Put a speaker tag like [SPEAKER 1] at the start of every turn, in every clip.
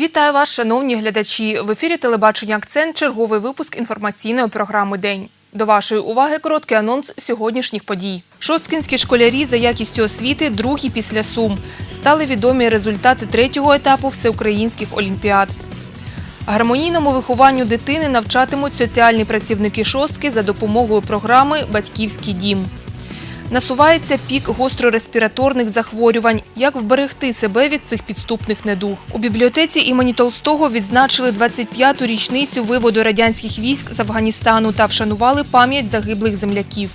[SPEAKER 1] Вітаю вас, шановні глядачі. В ефірі телебачення Акцент. Черговий випуск інформаційної програми День. До вашої уваги короткий анонс сьогоднішніх подій. Шосткінські школярі за якістю освіти другі після Сум. Стали відомі результати третього етапу всеукраїнських олімпіад. Гармонійному вихованню дитини навчатимуть соціальні працівники шостки за допомогою програми Батьківський дім. Насувається пік гострореспіраторних захворювань. Як вберегти себе від цих підступних недуг? У бібліотеці імені Толстого відзначили 25-ту річницю виводу радянських військ з Афганістану та вшанували пам'ять загиблих земляків.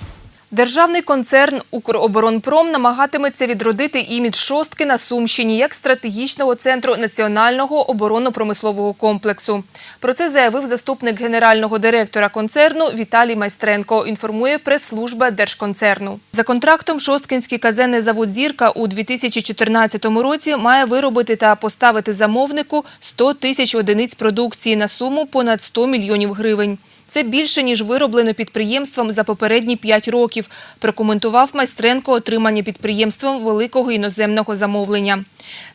[SPEAKER 1] Державний концерн «Укроборонпром» намагатиметься відродити імідж шостки на Сумщині як стратегічного центру національного оборонно-промислового комплексу. Про це заявив заступник генерального директора концерну Віталій Майстренко, інформує прес-служба Держконцерну. За контрактом Шосткинський казенний завод «Зірка» у 2014 році має виробити та поставити замовнику 100 тисяч одиниць продукції на суму понад 100 мільйонів гривень. Це більше, ніж вироблено підприємством за попередні 5 років, прокоментував Майстренко отримання підприємством великого іноземного замовлення.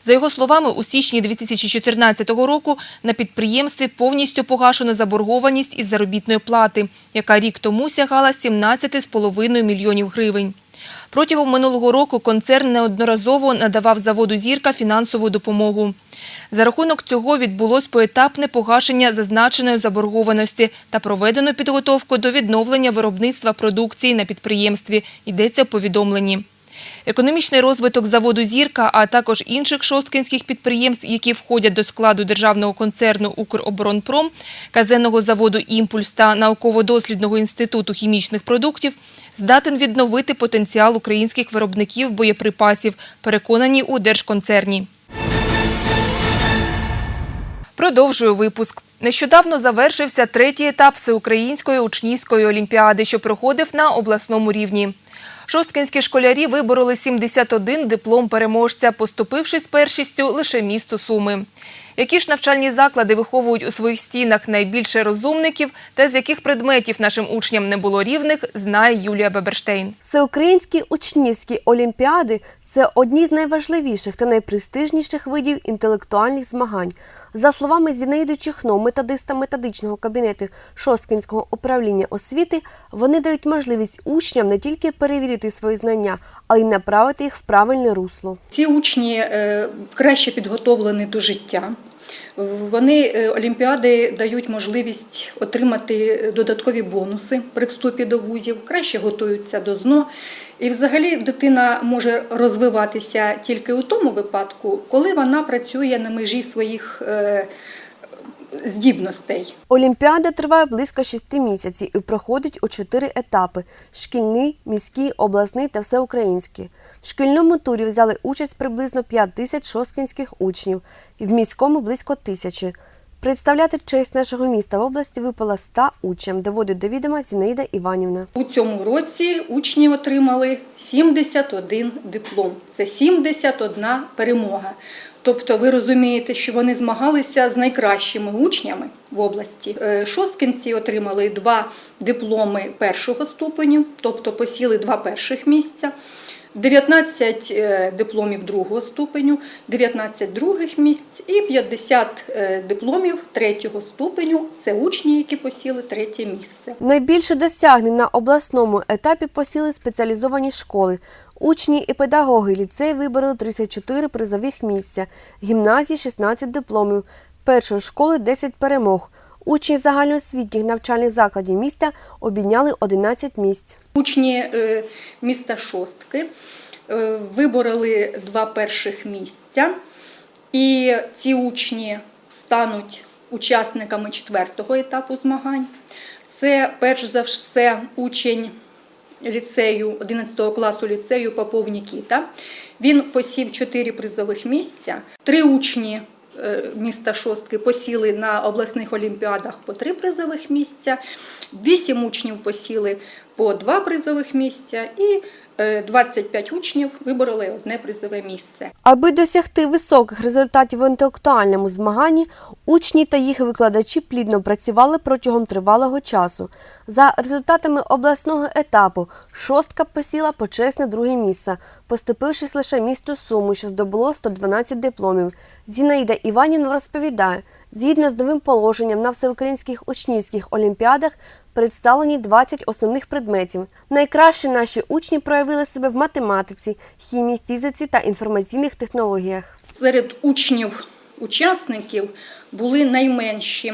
[SPEAKER 1] За його словами, у січні 2014 року на підприємстві повністю погашено заборгованість із заробітної плати, яка рік тому сягала 17,5 мільйонів гривень. Протягом минулого року концерн неодноразово надавав заводу «Зірка» фінансову допомогу. За рахунок цього відбулось поетапне погашення зазначеної заборгованості та проведено підготовку до відновлення виробництва продукції на підприємстві, йдеться в повідомленні. Економічний розвиток заводу «Зірка», а також інших шосткинських підприємств, які входять до складу державного концерну «Укроборонпром», казенного заводу «Імпульс» та науково-дослідного інституту хімічних продуктів, здатен відновити потенціал українських виробників боєприпасів, переконані у Держконцерні. Продовжую випуск. Нещодавно завершився третій етап Всеукраїнської учнівської олімпіади, що проходив на обласному рівні. Шосткинські школярі вибороли 71 диплом переможця, поступивши з першістю лише місту Суми. Які ж навчальні заклади виховують у своїх стінах найбільше розумників та з яких предметів нашим учням не було рівних, знає Юлія Беберштейн.
[SPEAKER 2] Всеукраїнські учнівські олімпіади це одні з найважливіших та найпрестижніших видів інтелектуальних змагань. За словами Зінаїди Чихно, методиста методичного кабінету Шосткінського управління освіти, вони дають можливість учням не тільки перевірити свої знання, але й направити їх в правильне русло.
[SPEAKER 3] Ці учні е, краще підготовлені до життя. Вони е, олімпіади дають можливість отримати додаткові бонуси при вступі до вузів, краще готуються до ЗНО. І взагалі дитина може розвиватися тільки у тому випадку, коли вона працює на межі своїх е, здібностей.
[SPEAKER 2] Олімпіада триває близько шести місяців і проходить у чотири етапи: шкільний, міський, обласний та всеукраїнський. В шкільному турі взяли участь приблизно 5 тисяч шосткінських учнів, і в міському близько тисячі. Представляти честь нашого міста в області випала 100 учням, доводить до відома Зінаїда Іванівна.
[SPEAKER 3] У цьому році учні отримали 71 диплом. Це 71 перемога. Тобто ви розумієте, що вони змагалися з найкращими учнями в області. Е, Шосткинці отримали два дипломи першого ступеню, тобто посіли два перших місця. 19 е, дипломів другого ступеню, 19 других місць і 50 е, дипломів третього ступеню. Це учні, які посіли третє місце.
[SPEAKER 2] Найбільше досягнень на обласному етапі посіли спеціалізовані школи. Учні і педагоги ліцеї вибороли 34 призових місця, гімназії 16 дипломів, першої школи 10 перемог. Учні загальноосвітніх навчальних закладів міста обійняли 11 місць.
[SPEAKER 3] Учні е, міста Шостки е, вибороли два перших місця, і ці учні стануть учасниками четвертого етапу змагань. Це перш за все учень ліцею 11 класу ліцею Попов Нікіта. Він посів чотири призових місця. Три учні е, міста Шостки посіли на обласних олімпіадах по три призових місця. Вісім учнів посіли по два призових місця, і е, 25 учнів вибороли одне призове місце.
[SPEAKER 2] Аби досягти високих результатів в інтелектуальному змаганні, учні та їх викладачі плідно працювали протягом тривалого часу. За результатами обласного етапу шостка посіла почесне друге місце, поступившись лише місту Суму, що здобуло 112 дипломів. Зінаїда Іванівна розповідає, згідно з новим положенням на всеукраїнських учнівських олімпіадах представлені 20 основних предметів. Найкраще наші учні проявили себе в математиці, хімії, фізиці та інформаційних технологіях.
[SPEAKER 3] Серед учнів учасників були найменші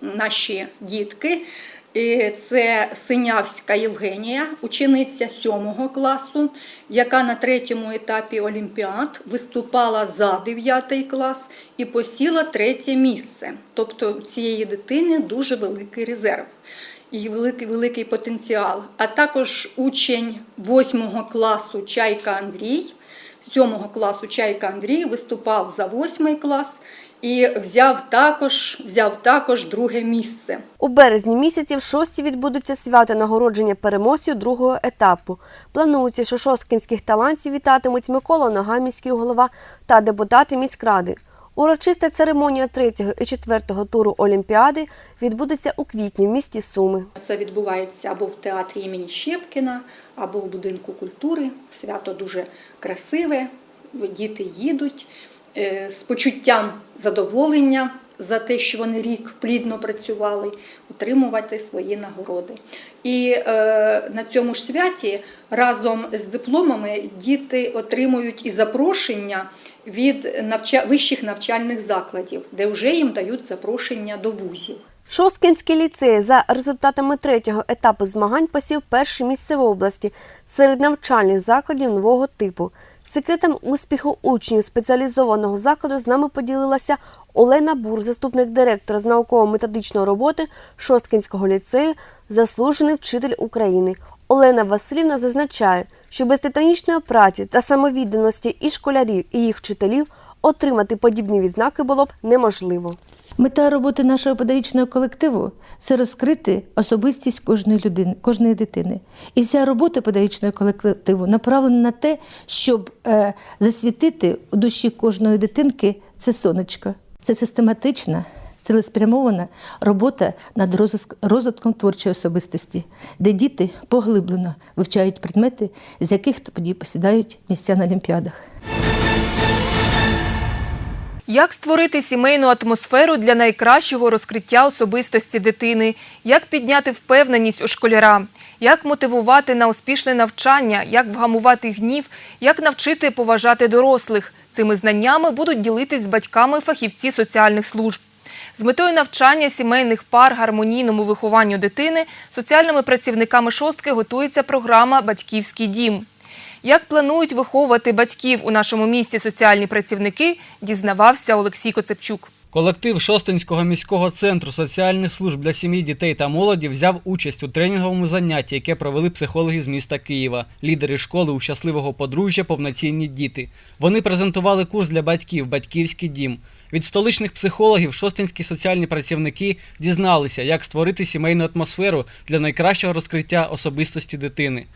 [SPEAKER 3] наші дітки. І Це Синявська Євгенія, учениця 7 класу, яка на третьому етапі Олімпіад виступала за 9 клас і посіла третє місце. Тобто у цієї дитини дуже великий резерв і великий, великий потенціал. А також учень 8 класу Чайка Андрій, 7 класу Чайка Андрій виступав за 8 клас і взяв також, взяв також друге місце.
[SPEAKER 2] У березні місяці в шості відбудуться свято нагородження переможців другого етапу. Планується, що шосткінських талантів вітатимуть Микола Нога, міський голова та депутати міськради. Урочиста церемонія третього і четвертого туру Олімпіади відбудеться у квітні в місті Суми.
[SPEAKER 3] Це відбувається або в театрі імені Щепкіна, або в будинку культури. Свято дуже красиве. Діти їдуть з почуттям задоволення за те, що вони рік плідно працювали, отримувати свої нагороди. І е, на цьому ж святі разом з дипломами діти отримують і запрошення від навча... вищих навчальних закладів, де вже їм дають запрошення до вузів.
[SPEAKER 2] Шосткінський ліцей за результатами третього етапу змагань посів перше місце в області серед навчальних закладів нового типу. Секретом успіху учнів спеціалізованого закладу з нами поділилася Олена Бур, заступник директора з науково-методичної роботи Шосткінського ліцею, заслужений вчитель України. Олена Васильівна зазначає, що без титанічної праці та самовідданості і школярів, і їх вчителів отримати подібні відзнаки було б неможливо.
[SPEAKER 4] Мета роботи нашого педагогічного колективу це розкрити особистість кожної людини, кожної дитини. І вся робота педагогічного колективу направлена на те, щоб е, засвітити у душі кожної дитинки це сонечко. Це систематична, цілеспрямована робота над розвитком творчої особистості, де діти поглиблено вивчають предмети, з яких тоді посідають місця на олімпіадах.
[SPEAKER 1] Як створити сімейну атмосферу для найкращого розкриття особистості дитини? Як підняти впевненість у школяра? Як мотивувати на успішне навчання? Як вгамувати гнів? Як навчити поважати дорослих? Цими знаннями будуть ділитись з батьками фахівці соціальних служб. З метою навчання сімейних пар гармонійному вихованню дитини соціальними працівниками шостки готується програма Батьківський дім. Як планують виховувати батьків у нашому місті соціальні працівники, дізнавався Олексій Коцепчук.
[SPEAKER 5] Колектив Шостинського міського центру соціальних служб для сім'ї, дітей та молоді взяв участь у тренінговому занятті, яке провели психологи з міста Києва, лідери школи у щасливого подружжя повноцінні діти. Вони презентували курс для батьків Батьківський дім. Від столичних психологів шостинські соціальні працівники дізналися, як створити сімейну атмосферу для найкращого розкриття особистості дитини.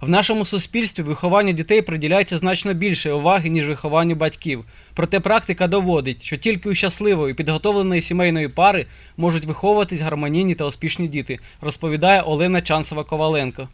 [SPEAKER 5] В нашому суспільстві вихованню дітей приділяється значно більше уваги, ніж вихованню батьків. Проте практика доводить, що тільки у щасливої підготовленої сімейної пари можуть виховуватись гармонійні та успішні діти, розповідає Олена Чансова Коваленко,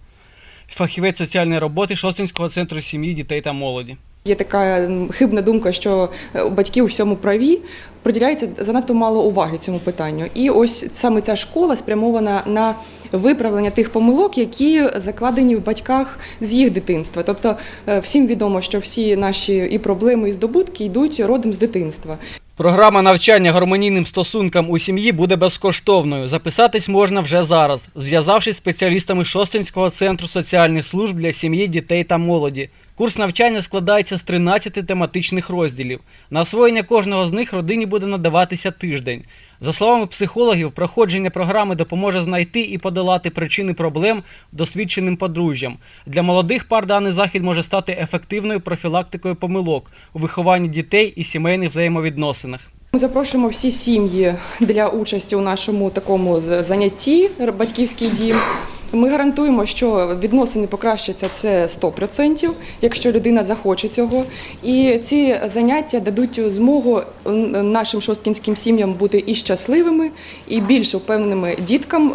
[SPEAKER 5] фахівець соціальної роботи Шостинського центру сім'ї, дітей та молоді.
[SPEAKER 6] Є така хибна думка, що е, батьки у всьому праві. Приділяється занадто мало уваги цьому питанню. І ось саме ця школа спрямована на виправлення тих помилок, які закладені в батьках з їх дитинства. Тобто е, всім відомо, що всі наші і проблеми, і здобутки йдуть родом з дитинства.
[SPEAKER 5] Програма навчання гармонійним стосункам у сім'ї буде безкоштовною. Записатись можна вже зараз, зв'язавшись з спеціалістами Шостинського центру соціальних служб для сім'ї, дітей та молоді. Курс навчання складається з 13 тематичних розділів. На освоєння кожного з них родині буде надаватися тиждень. За словами психологів, проходження програми допоможе знайти і подолати причини проблем досвідченим подружжям. Для молодих пар даний захід може стати ефективною профілактикою помилок у вихованні дітей і сімейних взаємовідносинах.
[SPEAKER 6] Ми запрошуємо всі сім'ї для участі у нашому такому занятті батьківський дім. Ми гарантуємо, що відносини покращаться це 100%, якщо людина захоче цього. І ці заняття дадуть змогу нашим шосткінським сім'ям бути і щасливими, і більш впевненими діткам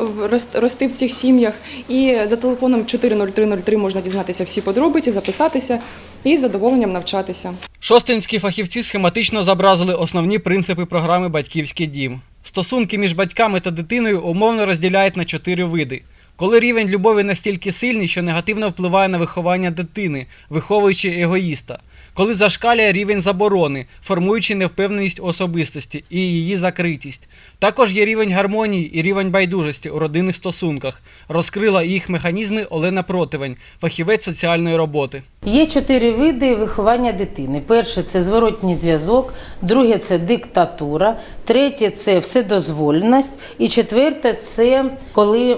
[SPEAKER 6] рости в цих сім'ях. І за телефоном 40303 можна дізнатися всі подробиці, записатися і з задоволенням навчатися.
[SPEAKER 5] Шостинські фахівці схематично зобразили основні принципи програми Батьківський дім. Стосунки між батьками та дитиною умовно розділяють на чотири види. Коли рівень любові настільки сильний, що негативно впливає на виховання дитини, виховуючи егоїста. Коли зашкалює рівень заборони, формуючи невпевненість особистості і її закритість. Також є рівень гармонії і рівень байдужості у родинних стосунках. Розкрила їх механізми Олена Противень, фахівець соціальної роботи.
[SPEAKER 7] Є чотири види виховання дитини. Перше це зворотній зв'язок, друге це диктатура, третє це вседозволеність, і четверте це коли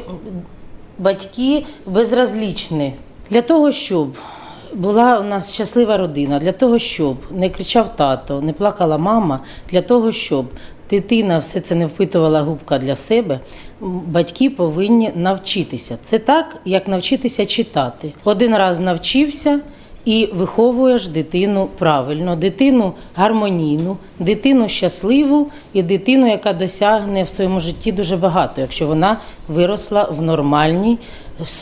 [SPEAKER 7] батьки безразлічні. Для того, щоб була у нас щаслива родина, для того, щоб не кричав тато, не плакала мама, для того, щоб дитина все це не впитувала губка для себе, батьки повинні навчитися. Це так, як навчитися читати. Один раз навчився. І виховуєш дитину правильно, дитину гармонійну, дитину щасливу і дитину, яка досягне в своєму житті дуже багато, якщо вона виросла в нормальній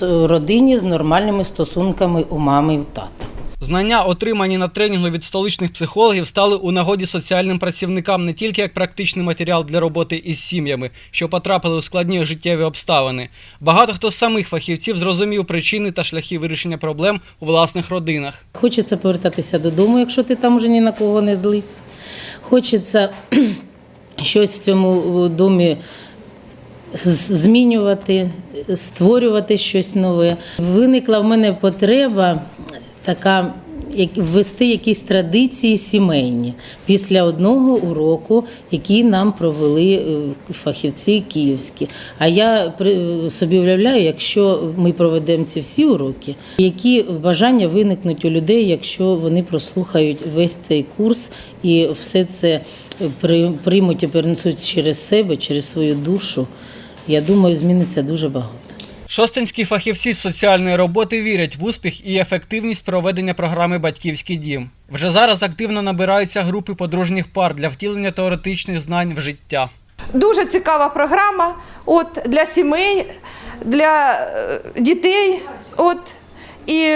[SPEAKER 7] родині з нормальними стосунками у мами і тата.
[SPEAKER 5] Знання, отримані на тренінгу від столичних психологів, стали у нагоді соціальним працівникам не тільки як практичний матеріал для роботи із сім'ями, що потрапили у складні життєві обставини. Багато хто з самих фахівців зрозумів причини та шляхи вирішення проблем у власних родинах.
[SPEAKER 7] Хочеться повертатися додому, якщо ти там вже ні на кого не злись. Хочеться щось в цьому домі змінювати, створювати щось нове. Виникла в мене потреба така. як- Ввести якісь традиції сімейні після одного уроку, який нам провели е, фахівці київські. А я собі уявляю, якщо ми проведемо ці всі уроки, які бажання виникнуть у людей, якщо вони прослухають весь цей курс і все це приймуть і перенесуть через себе, через свою душу. Я думаю, зміниться дуже багато.
[SPEAKER 5] Шостинські фахівці з соціальної роботи вірять в успіх і ефективність проведення програми Батьківський дім. Вже зараз активно набираються групи подружніх пар для втілення теоретичних знань в життя.
[SPEAKER 8] Дуже цікава програма от, для сімей, для е, дітей. От, і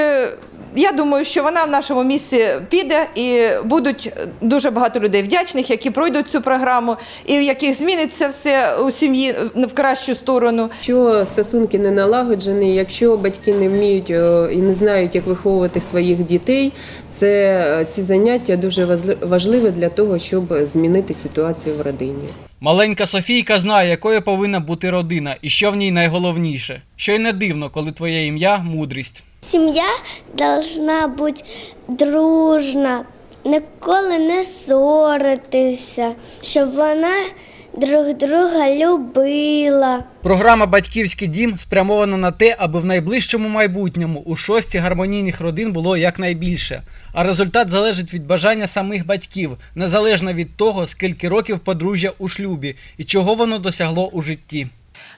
[SPEAKER 8] я думаю, що вона в нашому місці піде і будуть дуже багато людей вдячних, які пройдуть цю програму, і в яких зміниться все у сім'ї в кращу сторону.
[SPEAKER 9] Якщо стосунки не налагоджені, якщо батьки не вміють е, і не знають, як виховувати своїх дітей, це е, ці заняття дуже важли- важливі для того, щоб змінити ситуацію в родині.
[SPEAKER 5] Маленька Софійка знає, якою повинна бути родина і що в ній найголовніше. Що й не дивно, коли твоє ім'я мудрість.
[SPEAKER 10] Семья должна бути дружна, ніколи не ссоритися, щоб вона друг друга любила.
[SPEAKER 5] Програма Батьківський дім спрямована на те, аби в найближчому майбутньому у шості гармонійних родин було якнайбільше. А результат залежить від бажання самих батьків, незалежно від того, скільки років подружжя у шлюбі і чого воно досягло у житті.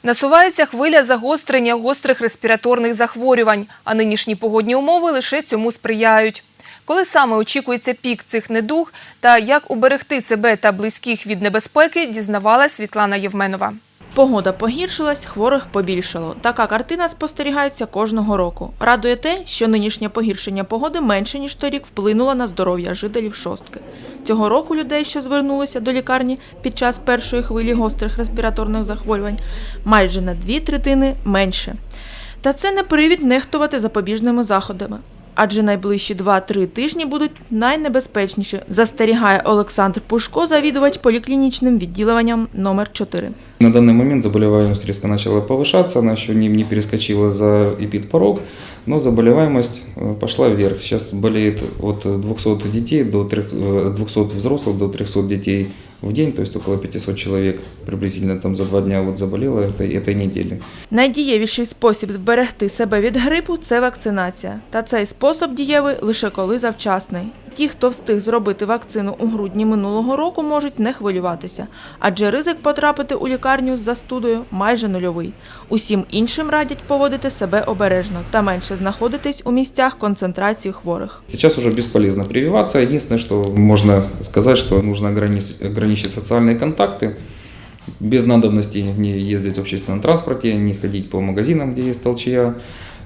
[SPEAKER 1] Насувається хвиля загострення гострих респіраторних захворювань, а нинішні погодні умови лише цьому сприяють. Коли саме очікується пік цих недуг та як уберегти себе та близьких від небезпеки, дізнавалась Світлана Євменова.
[SPEAKER 11] Погода погіршилась, хворих побільшало. Така картина спостерігається кожного року. Радує те, що нинішнє погіршення погоди менше ніж торік вплинуло на здоров'я жителів шостки. Цього року людей, що звернулися до лікарні під час першої хвилі гострих респіраторних захворювань, майже на дві третини менше. Та це не привід нехтувати запобіжними заходами. Адже найближчі 2-3 тижні будуть найнебезпечніші, застерігає Олександр Пушко, завідувач поліклінічним відділенням номер 4.
[SPEAKER 12] На данный момент заболеваемость резко начала повышаться, она еще не, не перескочила за эпидпорог, но заболеваемость э, пошла вверх. Сейчас болеет от 200 детей до 3, э, 200 взрослых до 300 детей в день, то есть около 500 человек приблизительно там за два дня вот заболело этой, этой недели.
[SPEAKER 11] Найдієвіший спосіб зберегти себе від грипу це вакцинація. Та цей спосіб дієвий лише коли завчасний. ті, хто встиг зробити вакцину у грудні минулого року, можуть не хвилюватися, адже ризик потрапити у лікарню з застудою майже нульовий. Усім іншим радять поводити себе обережно та менше знаходитись у місцях концентрації хворих.
[SPEAKER 12] Сейчас вже безполезно прививатися. Єдине, що можна сказати, що нужно ограничить, соціальні контакти. Без надобности не ездить в общественном транспорте, не ходить по магазинам, где есть толчья.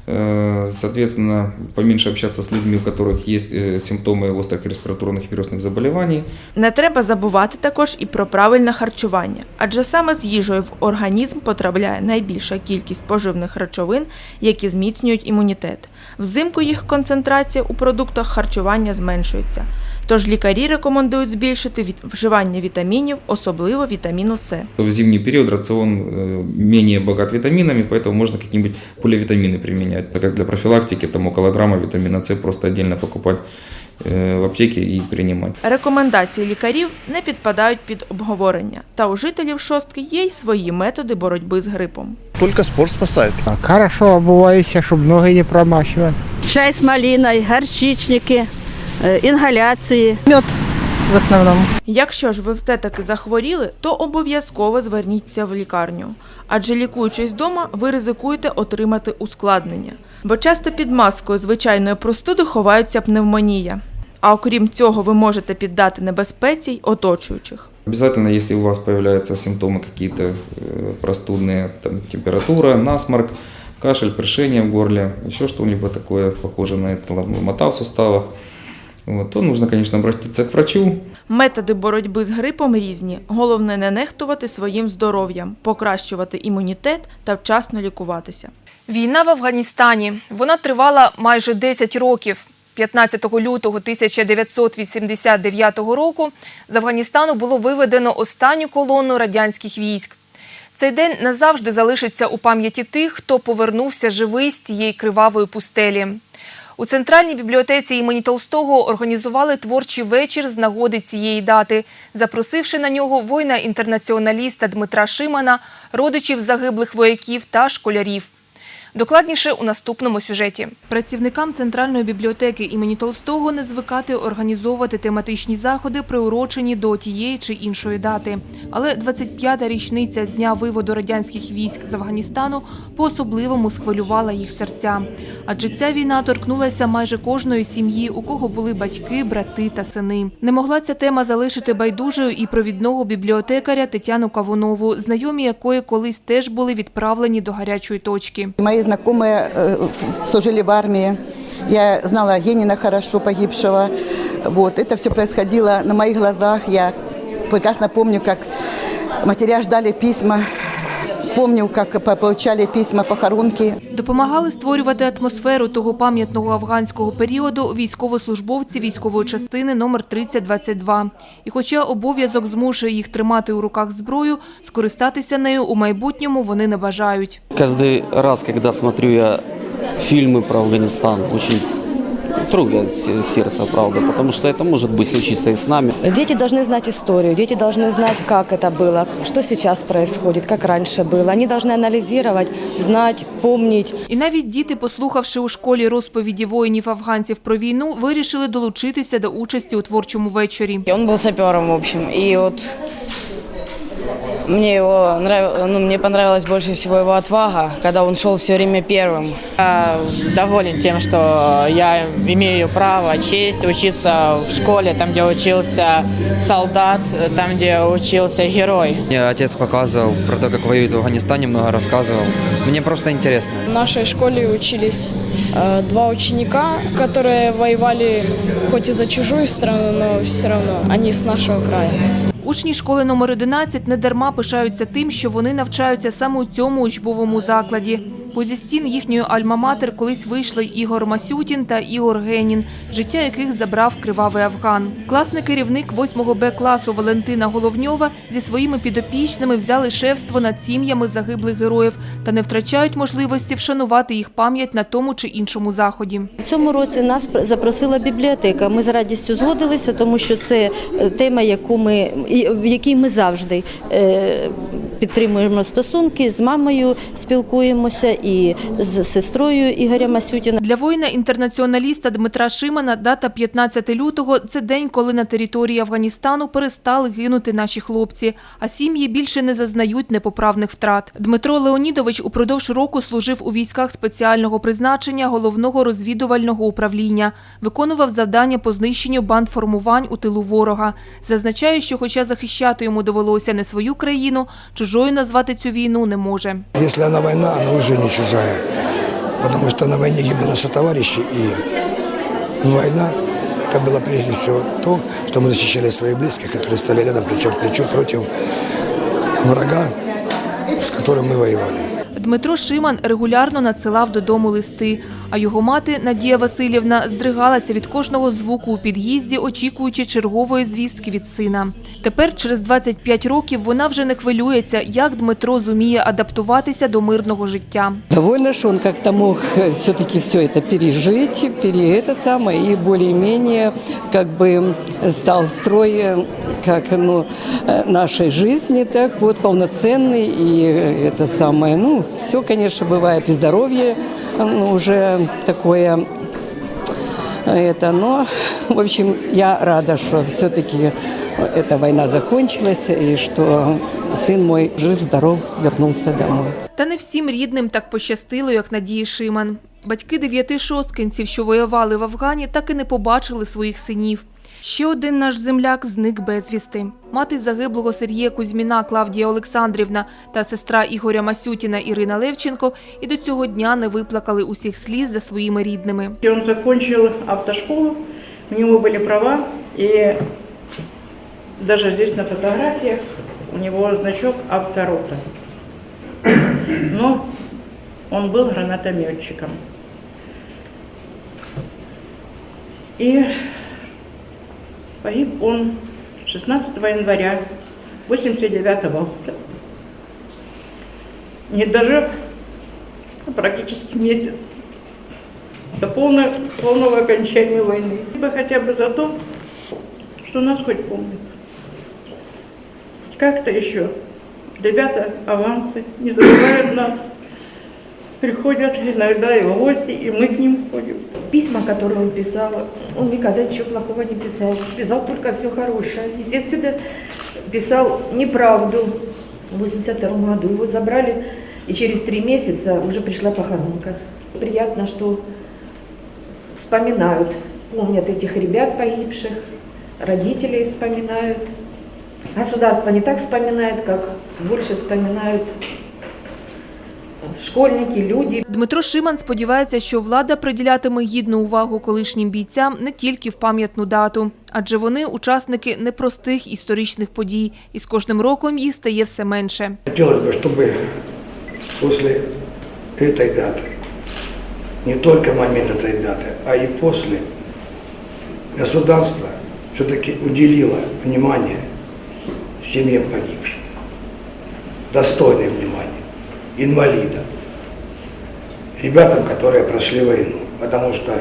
[SPEAKER 12] Э, Соответственно, поменьше общаться с людьми, у которых есть э, симптомы острых респираторных вирусных заболеваний.
[SPEAKER 11] Не треба забувати також і про правильне харчування, адже саме з їжею в організм потрапляє найбільша кількість поживних речовин, які зміцнюють імунітет. Взимку їх концентрація у продуктах харчування зменшується. Тож лікарі рекомендують збільшити від- вживання вітамінів, особливо вітаміну С.
[SPEAKER 12] В зимний период рацион э, менее богат витаминами, поэтому можно какие-нибудь поливитамины применять. Так как для профилактики там около грамма витамина С просто отдельно покупать э, в аптеке и принимать.
[SPEAKER 11] Рекомендації лікарів не підпадають під обговорення. Та у жителів шостки є й свої методи боротьби з грипом.
[SPEAKER 13] Только спорт спасает.
[SPEAKER 14] Хорошо обуваюся, щоб ноги не промащувати.
[SPEAKER 15] Чай с малиной, горчичники, э, ингаляции.
[SPEAKER 13] Мед в основном.
[SPEAKER 11] Якщо ж ви все-таки захворіли, то обов'язково зверніться в лікарню. Адже лікуючись вдома, ви ризикуєте отримати ускладнення. Бо часто під маскою звичайної простуди ховаються пневмонія. А окрім цього, ви можете піддати небезпеці й оточуючих.
[SPEAKER 12] Обязательно, если у вас появляются симптомы какие-то э, простудные, там, температура, насморк, кашель, першение в горле, еще что-нибудь такое похожее на это, ломота в суставах, вот, то нужно, конечно, обратиться к врачу,
[SPEAKER 11] Методи боротьби з грипом різні. Головне не нехтувати своїм здоров'ям, покращувати імунітет та вчасно лікуватися.
[SPEAKER 1] Війна в Афганістані. Вона тривала майже 10 років. 15 лютого 1989 року з Афганістану було виведено останню колону радянських військ. Цей день назавжди залишиться у пам'яті тих, хто повернувся живий з цієї кривавої пустелі. У центральній бібліотеці імені Толстого організували творчий вечір з нагоди цієї дати, запросивши на нього воїна-інтернаціоналіста Дмитра Шимана, родичів загиблих вояків та школярів. Докладніше у наступному сюжеті. Працівникам Центральної бібліотеки імені Толстого не звикати організовувати тематичні заходи, приурочені до тієї чи іншої дати. Але 25-та річниця з дня виводу радянських військ з Афганістану по-особливому схвилювала їх серця. Адже ця війна торкнулася майже кожної сім'ї, у кого були батьки, брати та сини. Не могла ця тема залишити байдужою і провідного бібліотекаря Тетяну Кавунову, знайомі якої колись теж були відправлені до гарячої точки.
[SPEAKER 16] Мои знакомые э, в- служили в армии. Я знала Енина хорошо, погибшего. Вот. Это все происходило на моих глазах. Я прекрасно помню, как матеря ждали письма. Помню, как по- получали письма похоронки.
[SPEAKER 1] Допомагали створювати атмосферу того пам'ятного афганського періоду військовослужбовці військової частини номер 3022. І хоча обов'язок змушує їх тримати у руках зброю, скористатися нею у майбутньому вони не бажають.
[SPEAKER 17] Каждый раз, когда смотрю я фильмы про Афганистан, очень трогает се- сердце, правда, потому что это может быть случиться и с нами.
[SPEAKER 18] Дети должны знать историю, дети должны знать, как это было, что сейчас происходит, как раньше было. Они должны анализировать, знать, помнить.
[SPEAKER 1] І навіть діти, послухавши у школі розповіді воїнів-афганців про війну, вирішили долучитися до участі у творчому вечорі.
[SPEAKER 18] Он был сапером, в общем, и вот мне его нрав... ну, мне понравилась больше всего его отвага, когда он шел все время первым.
[SPEAKER 19] Я доволен тем, что я имею право, честь учиться в школе, там, где учился солдат, там, где учился герой.
[SPEAKER 20] Мне отец показывал про то, как воюют в Афганистане, много рассказывал. Мне просто интересно.
[SPEAKER 21] В нашей школе учились э, два ученика, которые воевали хоть и за чужую страну, но все равно они с нашего края.
[SPEAKER 1] Учні школи номер 11 не дарма пишаються тим, що вони навчаються саме у цьому учбовому закладі. Бо зі стін їхньої альма-матер колись вийшли Ігор Масютін та Ігор Генін, життя яких забрав кривавий Афган. Класний керівник 8 Б класу Валентина Головньова зі своїми підопічними взяли шефство над сім'ями загиблих героїв та не втрачають можливості вшанувати їх пам'ять на тому чи іншому заході.
[SPEAKER 22] В цьому році нас пр- запросила бібліотека. Ми з радістю згодилися, тому що це е, тема, яку ми, в якій ми завжди е, підтримуємо стосунки з мамою, спілкуємося і з сестрою Ігоря Масютіна.
[SPEAKER 1] Для воїна-інтернаціоналіста Дмитра Шимана дата 15 лютого – це день, коли на території Афганістану перестали гинути наші хлопці, а сім'ї більше не зазнають непоправних втрат. Дмитро Леонідович упродовж року служив у військах спеціального призначення головного розвідувального управління, виконував завдання по знищенню бандформувань у тилу ворога. Зазначає, що хоча захищати йому довелося не свою країну, чужою назвати цю війну не може.
[SPEAKER 23] Если она война, она уже не чужая. Потому что на войне гибли наши товарищи, и война – это было прежде всего то, что мы защищали своих близких, которые стали рядом плечом к плечу против врага, с которым мы воевали.
[SPEAKER 1] Дмитро Шиман регулярно надсилав додому листи, а його мати Надія Васильівна здригалася від кожного звуку у під'їзді, очікуючи чергової звістки від сина. Тепер, через 25 років, вона вже не хвилюється, як Дмитро зуміє адаптуватися до мирного життя.
[SPEAKER 24] Довольно, что он как-то мог все-таки все это пережить, пере это самое, и более-менее как бы стал в строй э, как ну, э, нашей жизни, так вот, полноценный, и э, это самое, ну, все, конечно, бывает, и здоровье ну, уже такое, это, но, в общем, я рада, что все-таки эта война закончилась, и что сын мой жив-здоров вернулся домой.
[SPEAKER 1] Та не всім рідним так пощастило, як Надії Шиман. Батьки дев'яти шосткинців, що воювали в Афгані, так і не побачили своїх синів. Ще один наш земляк зник безвісти. Мати загиблого Сергія Кузьміна Клавдія Олександрівна та сестра Ігоря Масютіна Ірина Левченко і до цього дня не виплакали усіх сліз за своїми рідними.
[SPEAKER 25] Он закончил автошколу, у него были права, и даже здесь на фотографиях у него значок авторота. Но он был гранатометчиком. И погиб он 16 января 89 года, не дожив практически месяц до полного, полного окончания войны. Спасибо хотя бы за то, что нас хоть помнят. Как-то еще ребята авансы не забывают нас, приходят иногда и гости, и мы к ним ходим.
[SPEAKER 26] Письма, которые он писал, он никогда ничего плохого не писал. Писал только все хорошее. Естественно, писал неправду. В 82 году его забрали, и через три месяца уже пришла похоронка. Приятно, что вспоминают, помнят этих ребят погибших, родителей вспоминают. Государство не так вспоминает, как больше вспоминают школьники, люди.
[SPEAKER 1] Дмитро Шиман сподівається, що влада приділятиме гідну увагу колишнім бійцям не тільки в пам'ятну дату, адже вони учасники непростих історичних подій, і з кожним роком їх стає все менше.
[SPEAKER 23] Хотелось бы, чтобы после этой даты, не только момент этой даты, а и после, государство все-таки уделило внимание семьям погибших. Достойное внимание. Инвалидам. Ребятам, которые прошли войну. Потому что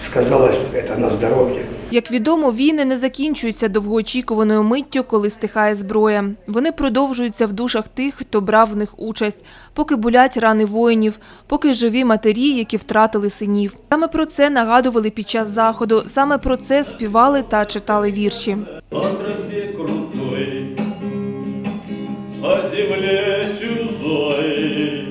[SPEAKER 23] сказалось это на здоровье.
[SPEAKER 1] Як відомо, війни не закінчуються довгоочікуваною миттю, коли стихає зброя. Вони продовжуються в душах тих, хто брав в них участь, поки болять рани воїнів, поки живі матері, які втратили синів. Саме про це нагадували під час заходу, саме про це співали та читали вірші.
[SPEAKER 27] крутой, по земле чужой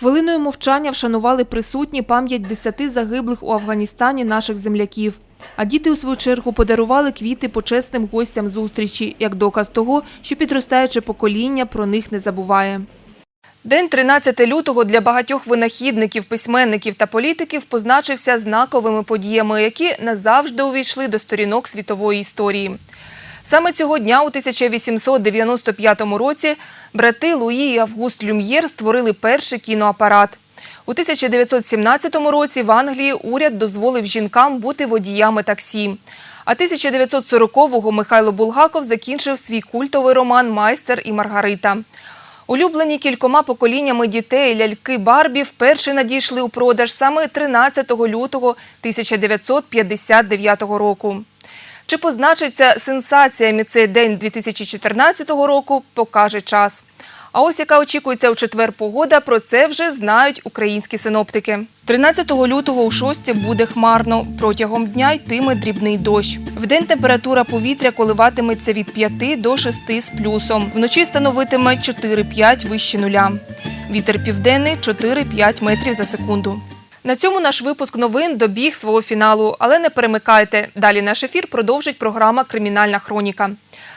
[SPEAKER 1] Хвилиною мовчання вшанували присутні пам'ять десяти загиблих у Афганістані наших земляків. А діти, у свою чергу, подарували квіти почесним гостям зустрічі, як доказ того, що підростаюче покоління про них не забуває. День 13 лютого для багатьох винахідників, письменників та політиків позначився знаковими подіями, які назавжди увійшли до сторінок світової історії. Саме цього дня у 1895 році брати Луї і Август Люм'єр створили перший кіноапарат. У 1917 році в Англії уряд дозволив жінкам бути водіями таксі. А 1940-го Михайло Булгаков закінчив свій культовий роман Майстер і Маргарита. Улюблені кількома поколіннями дітей ляльки Барбі вперше надійшли у продаж саме 13 лютого 1959 року. Чи позначиться сенсаціями цей день 2014 року, покаже час. А ось яка очікується у четвер погода, про це вже знають українські синоптики. 13 лютого у шостці буде хмарно. Протягом дня йтиме дрібний дощ. Вдень температура повітря коливатиметься від 5 до 6 з плюсом. Вночі становитиме 4-5 вище нуля. Вітер південний 4-5 метрів за секунду. На цьому наш випуск новин добіг свого фіналу, але не перемикайте. Далі наш ефір продовжить програма Кримінальна хроніка.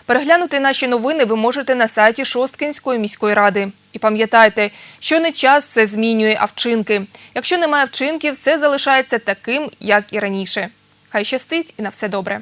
[SPEAKER 1] Переглянути наші новини ви можете на сайті Шосткинської міської ради. І пам'ятайте, що не час все змінює, а вчинки. Якщо немає вчинків, все залишається таким, як і раніше. Хай щастить і на все добре.